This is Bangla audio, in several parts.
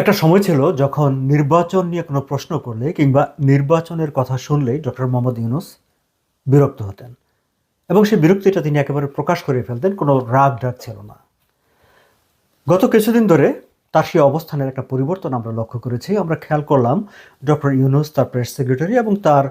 একটা সময় ছিল যখন নির্বাচন নিয়ে কোনো প্রশ্ন করলে কিংবা নির্বাচনের কথা শুনলেই ডক্টর মোহাম্মদ ইউনুস বিরক্ত হতেন। এবং সেই বিরক্তিটা তিনি একেবারে প্রকাশ করে ফেলতেন, কোনো রাগ ডাক ছিল না। গত কিছুদিন ধরে তার সেই অবস্থানের একটা পরিবর্তন আমরা লক্ষ্য করেছি। আমরা খেয়াল করলাম ডক্টর ইউনুস, তার প্রেস সেক্রেটারি এবং তার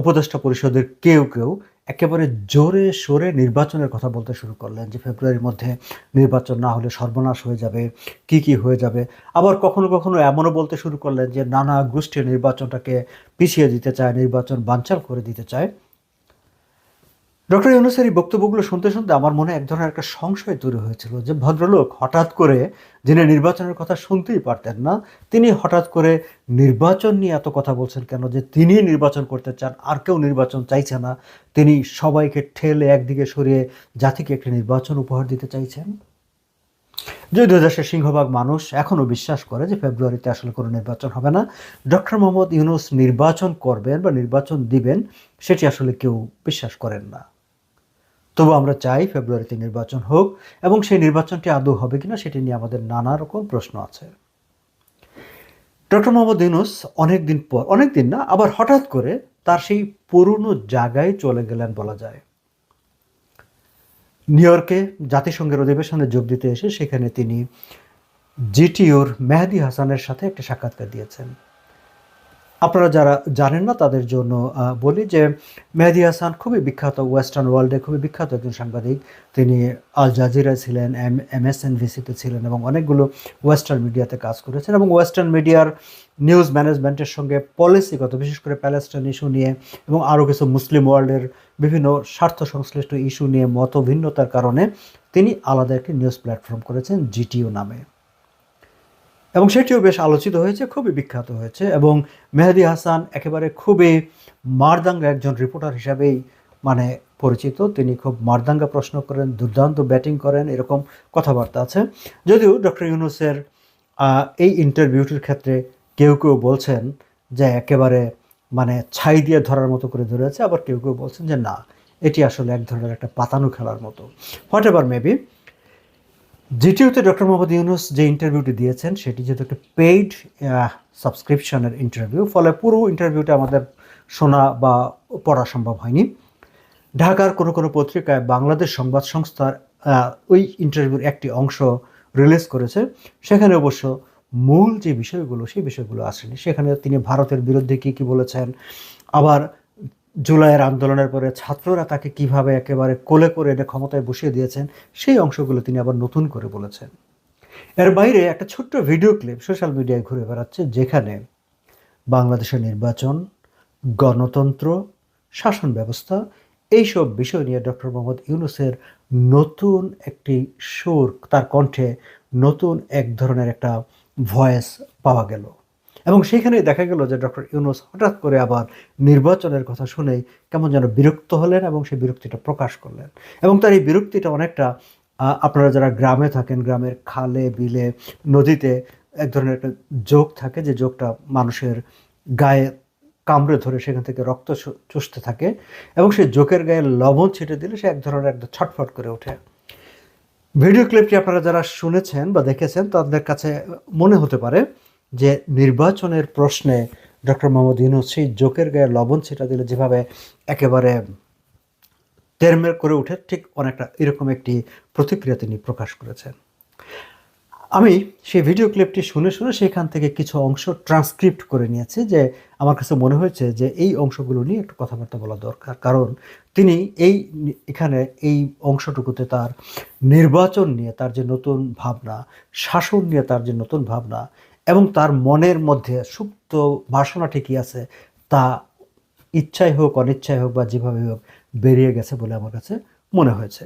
উপদেষ্টা পরিষদের কেউ কেউ একেবারে জোরে সোরে নির্বাচনের কথা বলতে শুরু করলেন যে ফেব্রুয়ারির মধ্যে নির্বাচন না হলে সর্বনাশ হয়ে যাবে, কি কি হয়ে যাবে। আবার কখনো কখনো এমনও বলতে শুরু করলেন যে নানা গোষ্ঠী নির্বাচনটাকে পিছিয়ে দিতে চায়, নির্বাচন বানচাল করে দিতে চায়। ডক্টর ইউনুসের এই বক্তব্যগুলো শুনতে শুনতে আমার মনে এক ধরনের একটা সংশয় তৈরি হয়েছিল যে ভদ্রলোক হঠাৎ করে যিনি নির্বাচনের কথা শুনতেই পারতেন না, তিনি হঠাৎ করে নির্বাচন নিয়ে এত কথা বলছেন কেন যে তিনি নির্বাচন করতে চান, আর কেউ নির্বাচন চাইছে না, তিনি সবাইকে ঠেলে একদিকে সরিয়ে জাতিকে একটি নির্বাচন উপহার দিতে চাইছেন? যদিও দেশের সিংহভাগ মানুষ এখনও বিশ্বাস করে যে ফেব্রুয়ারিতে আসলে কোনো নির্বাচন হবে না, ডক্টর মোহাম্মদ ইউনুস নির্বাচন করবেন বা নির্বাচন দিবেন, সেটি আসলে কেউ বিশ্বাস করেন না। তবু আমরা চাই ফেব্রুয়ারিতে নির্বাচন হোক এবং সেই নির্বাচনটি আদৌ হবে কিনা সেটি নিয়ে আমাদের নানা রকম প্রশ্ন আছে। ডক্টর মোহাম্মদ ইউনুস অনেক দিন পর অনেক দিন না, আবার হঠাৎ করে তার সেই পুরনো জায়গায় চলে গেলেন বলা যায়। নিউ ইয়র্কে জাতিসংঘের অধিবেশনে যোগ দিতে এসে সেখানে তিনি জিটিওর মেহেদি হাসানের সাথে একটা সাক্ষাৎকার দিয়েছেন। আপনারা যারা জানেন না, তাদের জন্য বলি যে মেহেদি হাসান খুবই বিখ্যাত ওয়েস্টার্ন ওয়ার্ল্ডে খুবই বিখ্যাত একজন সাংবাদিক। তিনি আল জাজিরা ছিলেন, এম এম এস এন ভিসিতে ছিলেন এবং অনেকগুলো ওয়েস্টার্ন মিডিয়াতে কাজ করেছেন এবং ওয়েস্টার্ন মিডিয়ার নিউজ ম্যানেজমেন্টের সঙ্গে পলিসিগত, বিশেষ করে প্যালেস্টাইন ইস্যু নিয়ে এবং আরও কিছু মুসলিম ওয়ার্ল্ডের বিভিন্ন স্বার্থ সংশ্লিষ্ট ইস্যু নিয়ে মত ভিন্নতার কারণে তিনি আলাদা একটি নিউজ প্ল্যাটফর্ম করেছেন জিটিও নামে। এবং সেটিও বেশ আলোচিত হয়েছে, খুবই বিখ্যাত হয়েছে এবং মেহেদি হাসান একেবারে খুবই মারদাঙ্গা একজন রিপোর্টার হিসাবেই মানে পরিচিত। তিনি খুব মারদাঙ্গা প্রশ্ন করেন, দুর্দান্ত ব্যাটিং করেন, এরকম কথাবার্তা আছে। যদিও ডক্টর ইউনুসের এই ইন্টারভিউটির ক্ষেত্রে কেউ কেউ বলছেন যে একেবারে মানে ছাই দিয়ে ধরার মতো করে ধরেছে, আবার কেউ কেউ বলছেন যে না, এটি আসলে এক ধরনের একটা পাতানো খেলার মতো। হোয়াট এভার মেবি জিটিউতে ডক্টর মোহাম্মদ ইউনুস যে ইন্টারভিউটি দিয়েছেন, সেটি যেহেতু একটা পেইড সাবস্ক্রিপশনের ইন্টারভিউ ফলে পুরো ইন্টারভিউটা আমাদের শোনা বা পড়া সম্ভব হয়নি। ঢাকার কোনো কোনো পত্রিকায় বাংলাদেশ সংবাদ সংস্থার ওই ইন্টারভিউর একটি অংশ রিলিজ করেছে। সেখানে অবশ্য মূল যে বিষয়গুলো, সেই বিষয়গুলো আসেনি। সেখানে তিনি ভারতের বিরুদ্ধে কী কী বলেছেন, আবার জুলাইয়ের আন্দোলনের পরে ছাত্ররা তাকে কীভাবে একেবারে কোলে করে এনে ক্ষমতায় বসিয়ে দিয়েছেন, সেই অংশগুলো তিনি আবার নতুন করে বলেছেন। এর বাইরে একটা ছোট্ট ভিডিও ক্লিপ সোশ্যাল মিডিয়ায় ঘুরে বেড়াচ্ছে, যেখানে বাংলাদেশের নির্বাচন, গণতন্ত্র, শাসন ব্যবস্থা, এইসব বিষয় নিয়ে ডক্টর মোহাম্মদ ইউনুসের নতুন একটি সুর তার কণ্ঠে নতুন এক ধরনের একটা ভয়েস পাওয়া গেল। এবং সেখানে দেখা গেল যে ডক্টর ইউনুস হঠাৎ করে আবার নির্বাচনের কথা শুনেই কেমন যেন বিরক্ত হলেন এবং সেই বিরক্তিটা প্রকাশ করলেন। এবং তার এই বিরক্তিটা অনেকটা আপনারা যারা গ্রামে থাকেন, গ্রামের খালে, বিলে, নদীতে এক ধরনের একটা যোগ থাকে যে যোগটা মানুষের গায়ে কামড়ে ধরে সেখান থেকে রক্ত চুষতে থাকে এবং সেই জোকের গায়ে লবণ ছিটে দিলে সে এক ধরনের একটা ছটফট করে ওঠে। ভিডিও ক্লিপটি আপনারা যারা শুনেছেন বা দেখেছেন তাদের কাছে মনে হতে পারে যে নির্বাচনের প্রশ্নে ডক্টর মোহাম্মদ ইউনুস সেই জোকের গায়ে লবণ ছিটা দিলে যেভাবে একেবারে তেরমের করে উঠে ঠিক অনেকটা এরকম একটি প্রতিক্রিয়া তিনি প্রকাশ করেছেন। আমি সেই ভিডিও ক্লিপটি শুনে শুনে সেখান থেকে কিছু অংশ ট্রান্সক্রিপ্ট করে নিয়েছি যে আমার কাছে মনে হয়েছে যে এই অংশগুলো নিয়ে একটু কথাবার্তা বলা দরকার। কারণ তিনি এই এখানে এই অংশটুকুতে তার নির্বাচন নিয়ে, তার যে নতুন ভাবনা, শাসন নিয়ে তার যে নতুন ভাবনা এবং তার মনের মধ্যে সুপ্ত বাসনা ঠিকই আছে, তা ইচ্ছাই হোক, অনিচ্ছাই হোক বা যেভাবে হোক বেরিয়ে গেছে বলে আমার কাছে মনে হয়েছে।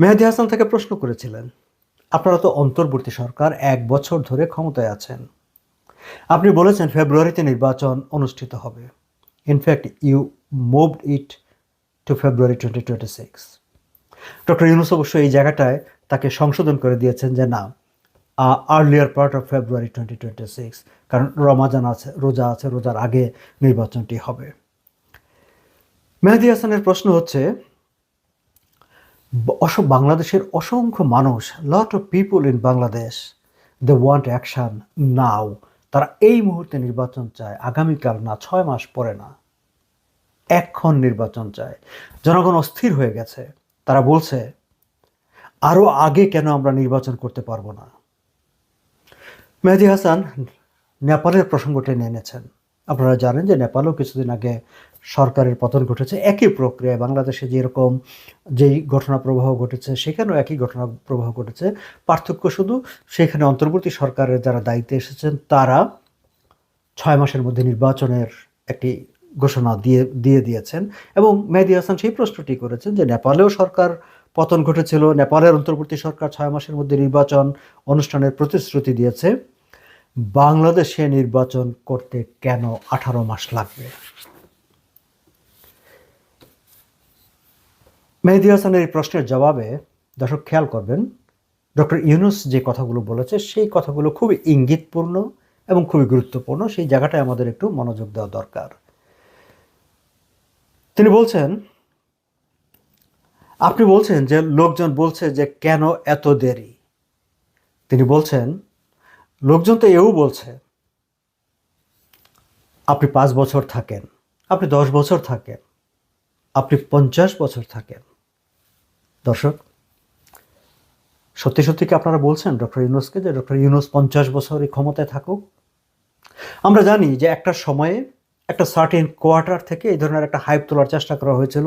মেহেদি হাসান থেকে প্রশ্ন করেছিলেন, আপনারা তো অন্তর্বর্তী সরকার, এক বছর ধরে ক্ষমতায় আছেন। আপনি বলেছেন ফেব্রুয়ারিতে নির্বাচন অনুষ্ঠিত হবে। In fact you moved it to February twenty twenty six doctor Yunus অবশ্য এই জায়গাটায় তাকে সংশোধন করে দিয়েছেন যে না earlier part of February twenty twenty six কারণ রমাজান আছে, রোজা আছে, রোজার আগে নির্বাচনটি হবে। মেহেদি হাসানের প্রশ্ন হচ্ছে বাংলাদেশের অসংখ্য মানুষ lot of people in Bangladesh they want action now তারা এই মুহূর্তে নির্বাচন চায়, আগামীকাল না, ছয় মাস পরে না। এখন নির্বাচন চায়। জনগণ অস্থির হয়ে গেছে। তারা বলছে আরও আগে কেন আমরা নির্বাচন করতে পারব না? মেহেদি হাসান নেপালের প্রসঙ্গ টেনে এনেছেন। আপনারা জানেন যে নেপালেও কিছুদিন আগে সরকারের পতন ঘটেছে, একই প্রক্রিয়ায় বাংলাদেশে যেরকম যেই ঘটনা প্রবাহ ঘটেছে, সেখানেও একই ঘটনা প্রবাহ ঘটেছে। পার্থক্য শুধু সেখানে অন্তর্বর্তী সরকারের যারা দায়িত্বে এসেছেন, তারা ছয় মাসের মধ্যে নির্বাচনের একটি ঘোষণা দিয়ে দিয়ে দিয়েছেন। এবং মেহেদি হাসান সেই প্রশ্নটি করেছেন যে নেপালেও সরকার পতন ঘটেছিল, নেপালের অন্তর্বর্তী সরকার ছয় মাসের মধ্যে নির্বাচন অনুষ্ঠানের প্রতিশ্রুতি দিয়েছে। বাংলাদেশে নির্বাচন করতে কেন আঠারো মাস লাগবে? মেহেদি হাসানের এই প্রশ্নের জবাবে দর্শক খেয়াল করবেন, ডক্টর ইউনুস যে কথাগুলো বলেছে সেই কথাগুলো খুবই ইঙ্গিতপূর্ণ এবং খুবই গুরুত্বপূর্ণ। সেই জায়গাটায় আমাদের একটু মনোযোগ দেওয়া দরকার। তিনি বলছেন, আপনি বলছেন যে লোকজন বলছে যে কেন এত দেরি? তিনি বলছেন লোকজন তো এও বলছে, আপনি পাঁচ বছর থাকেন, আপনি দশ বছর থাকেন, আপনি পঞ্চাশ বছর থাকেন। দর্শক, সত্যি সত্যি কি আপনারা বলছেন ডক্টর ইউনুসকে যে ডক্টর ইউনুস পঞ্চাশ বছর এই ক্ষমতায় থাকুক? আমরা জানি যে একটা সময়ে একটা সার্টেন কোয়ার্টার থেকে এই ধরনের একটা হাইপ তোলার চেষ্টা করা হয়েছিল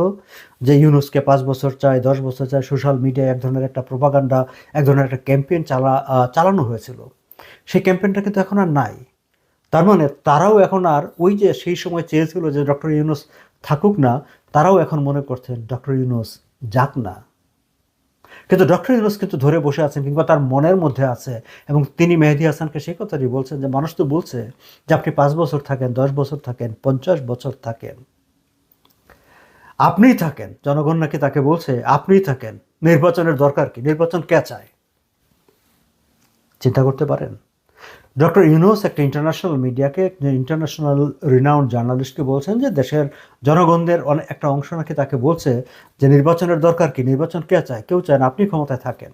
যে ইউনুসকে পাঁচ বছর চায় দশ বছর চায় সোশ্যাল মিডিয়ায় এক ধরনের একটা প্রোপাগান্ডা এক ধরনের একটা ক্যাম্পেইন চালা চালানো হয়েছিল। সেই ক্যাম্পেইনটা কিন্তু এখন আর নাই। তার মানে তারাও এখন আর ওই যে সেই সময় চেয়েছিল যে ডক্টর ইউনুস থাকুক না, তারাও এখন মনে করছেন ডক্টর ইউনুস যাক না। কিন্তু ডক্টর ইউনুস কিন্তু ধরে বসে আছেন কিংবা তার মনের মধ্যে আছে এবং তিনি মেহেদি হাসানকে সেই কথাটি বলছেন যে মানুষ তো বলছে যে আপনি পাঁচ বছর থাকেন, দশ বছর থাকেন, পঞ্চাশ বছর থাকেন। আপনিই থাকেন, জনগণ নাকি তাকে বলছে আপনিই থাকেন। নির্বাচনের দরকার কি? নির্বাচন কে চায়? চিন্তা করতে পারেন? ডক্টর ইউনুস একটা ইন্টারন্যাশনাল মিডিয়াকে ইন্টারন্যাশনাল রিনাউন্ড জার্নালিস্টকে বলছেন যে দেশের জনগণদের অনেক একটা অংশ নাকি তাকে বলছে যে নির্বাচনের দরকার কি, নির্বাচন কে চায়, কেউ চায় না, আপনি ক্ষমতায় থাকেন।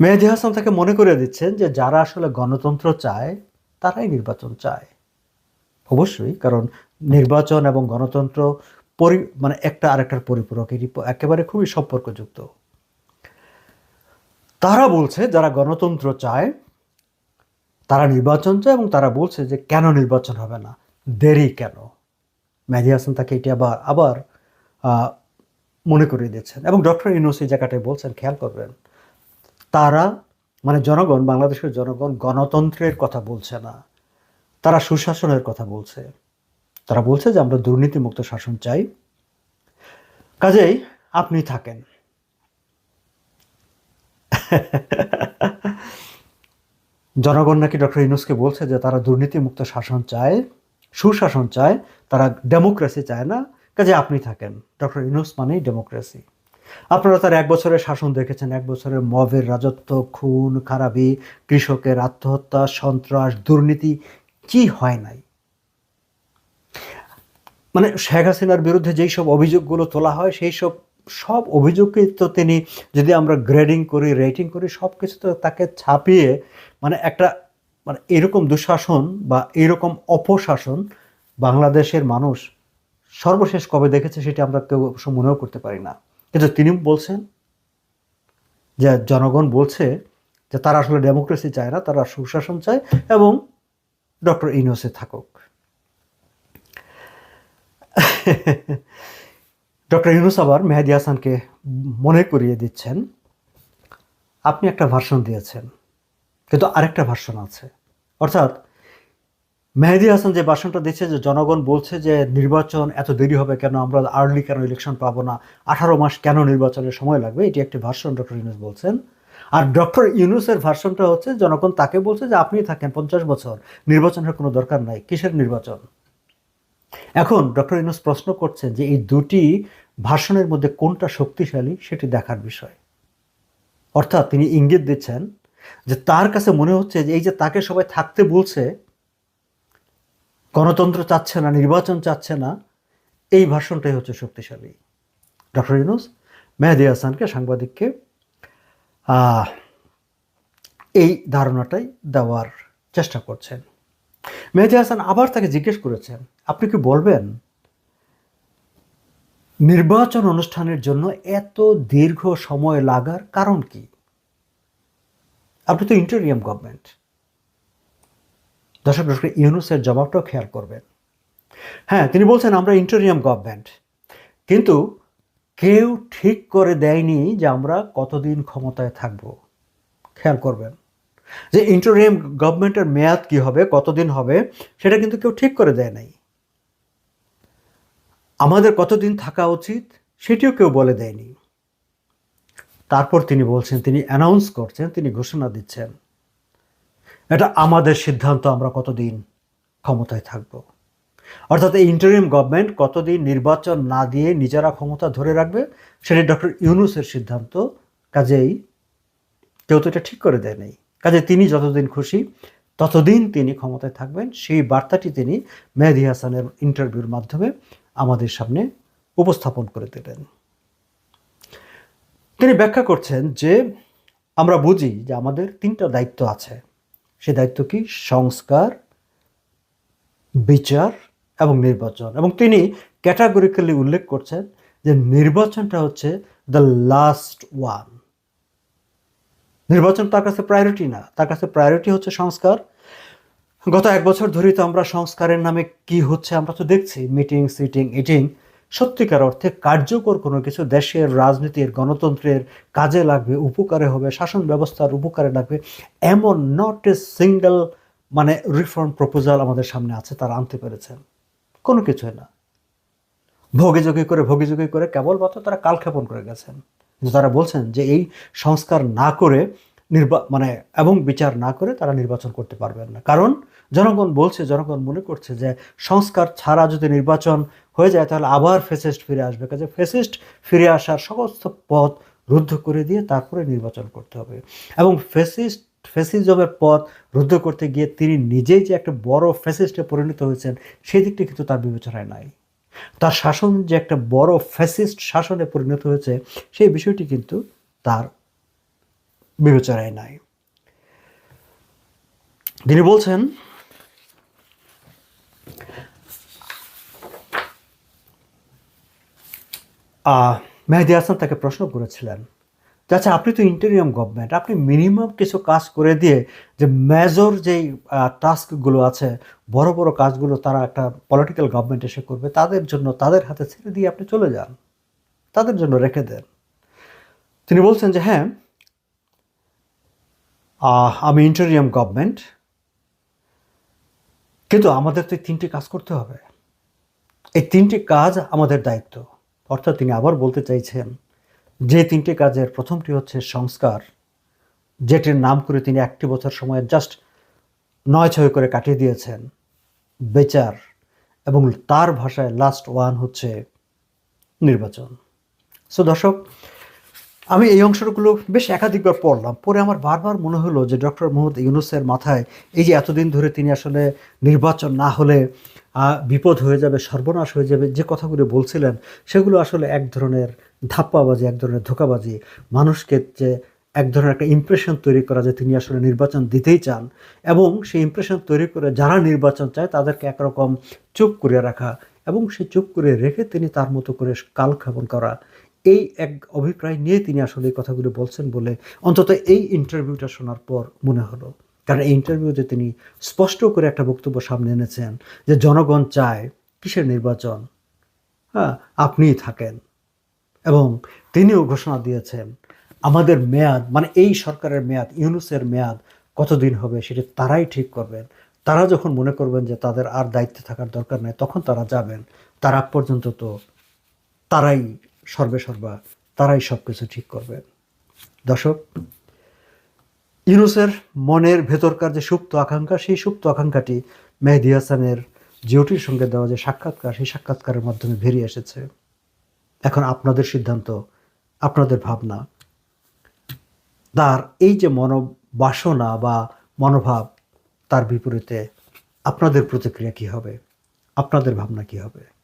মেহেদি হাসান তাকে মনে করে দিচ্ছেন যে যারা আসলে গণতন্ত্র চায়, তারাই নির্বাচন চায়। অবশ্যই, কারণ নির্বাচন এবং গণতন্ত্র পরি মানে একটা আরেকটার পরিপূরক, এটি একেবারে খুবই সম্পর্কযুক্ত। তারা বলছে, যারা গণতন্ত্র চায় নির্বাচন চায় এবং তারা বলছে যে কেন নির্বাচন হবে না? দেরি কেন? মেহেদি হাসান তাকে এটি আবার আবার মনে করিয়ে দিচ্ছেন এবং ডক্টর ইউনুস এই জায়গাটায় বলছেন, খেয়াল করবেন, তারা মানে জনগণ, বাংলাদেশের জনগণ গণতন্ত্রের কথা বলছে না। তারা সুশাসনের কথা বলছে। তারা বলছে যে আমরা দুর্নীতিমুক্ত শাসন চাই। কাজেই আপনি থাকেন। জনগণ নাকি ডক্টর ইউনুসকে বলছে যে তারা দুর্নীতিমুক্ত শাসন চায়, সুশাসন চায়, তারা ডেমোক্রেসি চায় না, কাজে আপনি থাকেন। ডক্টর ইউনুস মানেই ডেমোক্রেসি। আপনারা তার এক বছরের শাসন দেখেছেন, এক বছরের মবের রাজত্ব, খুন, খারাপি, কৃষকের আত্মহত্যা, সন্ত্রাস, দুর্নীতি, কি হয় নাই? মানে শেখ হাসিনার বিরুদ্ধে যেই সব অভিযোগগুলো তোলা হয়, সেই সব সব অভিযোগকে তো তিনি যদি আমরা গ্রেডিং করি রেটিং করি সব কিছু তো তাকে ছাপিয়ে মানে একটা মানে এরকম দুঃশাসন বা এরকম অপশাসন বাংলাদেশের মানুষ সর্বশেষ কবে দেখেছে সেটা আমরা কেউ অবশ্য মনেও করতে পারি না। কিন্তু তিনি বলছেন যে জনগণ বলছে যে তারা আসলে ডেমোক্রেসি চায় না, তারা সুশাসন চায় এবং ডক্টর ইনোসে থাকুক। ডক্টর ইউনুস আবার মেহেদি হাসানকে মনে করিয়ে দিচ্ছেন, আপনি একটা ভার্সন দিয়েছেন, কিন্তু আরেকটা ভার্সন আছে। অর্থাৎ মেহেদি হাসান যে ভার্সনটা দিচ্ছে যে জনগণ বলছে যে নির্বাচন এত দেরি হবে কেন, আমরা আর্লি কেন ইলেকশন পাবো না, আঠারো মাস কেন নির্বাচনের সময় লাগবে, এটি একটি ভার্সন ডক্টর ইউনুস বলছেন। আর ডক্টর ইউনুসের ভার্সনটা হচ্ছে, জনগণ তাকে বলছে যে আপনি থাকেন পঞ্চাশ বছর, নির্বাচনের কোনো দরকার নাই, কিসের নির্বাচন? এখন ডক্টর ইউনুস প্রশ্ন করছেন যে এই দুটি ভাষণের মধ্যে কোনটা শক্তিশালী সেটি দেখার বিষয়। অর্থাৎ তিনি ইঙ্গিত দিচ্ছেন যে তার কাছে মনে হচ্ছে যে এই যে তাকে সবাই থাকতে বলছে, গণতন্ত্র চাচ্ছে না, নির্বাচন চাচ্ছে না, এই ভাষণটাই হচ্ছে শক্তিশালী। ডক্টর ইউনুস, মেহেদি হাসানকে, সাংবাদিককে এই ধারণাটাই দেওয়ার চেষ্টা করছেন। মেহেদি হাসান আবার তাকে জিজ্ঞেস করেছেন আপনি কি বলবেন? নির্বাচন অনুষ্ঠানের জন্য এত দীর্ঘ সময় লাগার কারণ কি? আপনি তো ইন্টারিয়াম গভর্নমেন্ট। দর্শক ডক্টর ইউনুসের জবাবটাও খেয়াল করবেন। হ্যাঁ তিনি বলছেন, আমরা ইন্টারিয়াম গভর্নমেন্ট। কিন্তু কেউ ঠিক করে দেয়নি যে আমরা কতদিন ক্ষমতায় থাকব। খেয়াল করবেন। যে ইন্টারিয়াম গভর্নমেন্টের মেয়াদ কি হবে, কতদিন হবে, সেটা কিন্তু কেউ ঠিক করে দেয় নাই। আমাদের কতদিন থাকা উচিত, সেটিও কেউ বলে দেয়নি। তারপর তিনি বলছেন, তিনি অ্যানাউন্স করছেন, তিনি ঘোষণা দিচ্ছেন, এটা আমাদের সিদ্ধান্ত, আমরা কতদিন ক্ষমতায় থাকব। অর্থাৎ এই ইন্টারিম গভর্নমেন্ট কতদিন নির্বাচন না দিয়ে নিজেরা ক্ষমতা ধরে রাখবে, সেটি ডক্টর ইউনুসের সিদ্ধান্ত, কাজেই কেউ তো এটা ঠিক করে দেয় নাই। কাজে তিনি যতদিন খুশি, ততদিন তিনি ক্ষমতায় থাকবেন। সেই বার্তাটি তিনি মেহেদি হাসানের ইন্টারভিউর মাধ্যমে আমাদের সামনে উপস্থাপন করে দিলেন। তিনি ব্যাখ্যা করছেন যে, আমরা বুঝি যে আমাদের তিনটা দায়িত্ব আছে। সে দায়িত্ব কি? সংস্কার, বিচার এবং নির্বাচন। এবং তিনি ক্যাটাগরিক্যালি উল্লেখ করছেন যে নির্বাচনটা হচ্ছে দ্য লাস্ট ওয়ান নির্বাচন তার কাছে প্রায়োরিটি না। তার কাছে প্রায়োরিটি হচ্ছে সংস্কার। গত এক বছর ধরেই তো আমরা সংস্কারের নামে কি হচ্ছে আমরা তো দেখছি। মিটিং সিটিং ইটিং সত্যিকার অর্থে কার্যকর কোনো কিছু দেশের রাজনীতির, গণতন্ত্রের কাজে লাগবে, উপকারে হবে, শাসন ব্যবস্থার উপকারে লাগবে, এমন নট এ সিঙ্গেল মানে রিফর্ম প্রপোজাল আমাদের সামনে আছে, তারা আনতে পেরেছেন কোনো কিছুই না। ভোগে যোগে করে, ভোগে যোগে করে কেবলমাত্র তারা কালক্ষেপণ করে গেছেন। কিন্তু তারা বলছেন যে এই সংস্কার না করে নির্বা মানে এবং বিচার না করে তারা নির্বাচন করতে পারবেন না। কারণ জনগণ বলছে, জনগণ মনে করছে যে সংস্কার ছাড়া যদি নির্বাচন হয়ে যায় তাহলে আবার ফেসিস্ট ফিরে আসবে। কাজে ফেসিস্ট ফিরে আসার সমস্ত পথ রুদ্ধ করে দিয়ে তারপরে নির্বাচন করতে হবে। এবং ফেসিস্ট ফেসিজমের পথ রুদ্ধ করতে গিয়ে তিনি নিজেই যে একটা বড় ফেসিস্টে পরিণত হয়েছেন, সেই দিকটি কিন্তু তার বিবেচনায় নাই। তার শাসন যে একটা বড় ফ্যাসিস্ট শাসনে পরিণত হয়েছে, সেই বিষয়টি কিন্তু তার বিবেচনায় নাই। তিনি বলছেন মেহেদি হাসান তাকে প্রশ্ন করেছিলেন আচ্ছা আপনি তো ইন্টেরিয়াম গভর্নমেন্ট আপনি মিনিমাম কিছু কাজ করে দিয়ে যে মেজর যেই টাস্কগুলো আছে, বড় বড় কাজগুলো তারা একটা পলিটিক্যাল গভর্নমেন্ট এসে করবে, তাদের জন্য, তাদের হাতে ছেড়ে দিয়ে আপনি চলে যান। তাদের জন্য রেখে দেন। তিনি বলছেন যে হ্যাঁ আমি ইন্টেরিয়াম গভর্নমেন্ট কিন্তু আমাদের তো এই তিনটি কাজ করতে হবে। এই তিনটি কাজ আমাদের দায়িত্ব। অর্থাৎ তিনি আবার বলতে চাইছেন যে তিনটি কাজের প্রথমটি হচ্ছে সংস্কার, যেটির নাম করে তিনি একটি বছর সময় জাস্ট নয় ছয় করে কাটিয়ে দিয়েছেন, বেচার এবং তার ভাষায় লাস্ট ওয়ান হচ্ছে নির্বাচন। সো দর্শক, আমি এই অংশগুলো বেশ একাধিকবার পড়লাম পরে আমার বারবার মনে হলো যে ডক্টর মোহাম্মদ ইউনুসের মাথায় এই যে এতদিন ধরে তিনি আসলে নির্বাচন না হলে বিপদ হয়ে যাবে, সর্বনাশ হয়ে যাবে যে কথাগুলো বলছিলেন, সেগুলো আসলে এক ধরনের ধাপ্পাবাজি, এক ধরনের ধোকাবাজি, মানুষকে যে এক ধরনের একটা ইমপ্রেশন তৈরি করা যে তিনি আসলে নির্বাচন দিতেই চান এবং সেই ইমপ্রেশন তৈরি করে যারা নির্বাচন চায় তাদেরকে একরকম চুপ করে রাখা এবং সে চুপ করে রেখে তিনি তার মতো করে কালক্ষেপণ করা। এই এক অভিপ্রায় নিয়ে তিনি আসলে এই কথাগুলো বলছেন বলে অন্তত এই ইন্টারভিউটা শোনার পর মনে হলো। কারণ এই ইন্টারভিউতে তিনি স্পষ্ট করে একটা বক্তব্য সামনে এনেছেন যে জনগণ চায় কিসের নির্বাচন? হ্যাঁ আপনিই থাকেন। এবং তিনিও ঘোষণা দিয়েছেন, আমাদের মেয়াদ মানে এই সরকারের মেয়াদ, ইউনুসের মেয়াদ কতদিন হবে সেটা তারাই ঠিক করবেন। তারা যখন মনে করবেন যে তাদের আর দায়িত্বে থাকার দরকার নেই, তখন তারা যাবেন। তার পর্যন্ত তো তারাই সর্বে সর্বা, তারাই সব কিছু ঠিক করবেন। দর্শক, ইউনুসের মনের ভেতরকার যে সুপ্ত আকাঙ্ক্ষা, সেই সুপ্ত আকাঙ্ক্ষাটি মেহেদি হাসানের জিওটির সঙ্গে দেওয়া যে সাক্ষাৎকার, সেই সাক্ষাৎকারের মাধ্যমে বেরিয়ে এসেছে। এখন আপনাদের সিদ্ধান্ত, আপনাদের ভাবনা। তার এই যে মনোবাসনা বা মনোভাব, তার বিপরীতে আপনাদের প্রতিক্রিয়া কি হবে? আপনাদের ভাবনা কি হবে?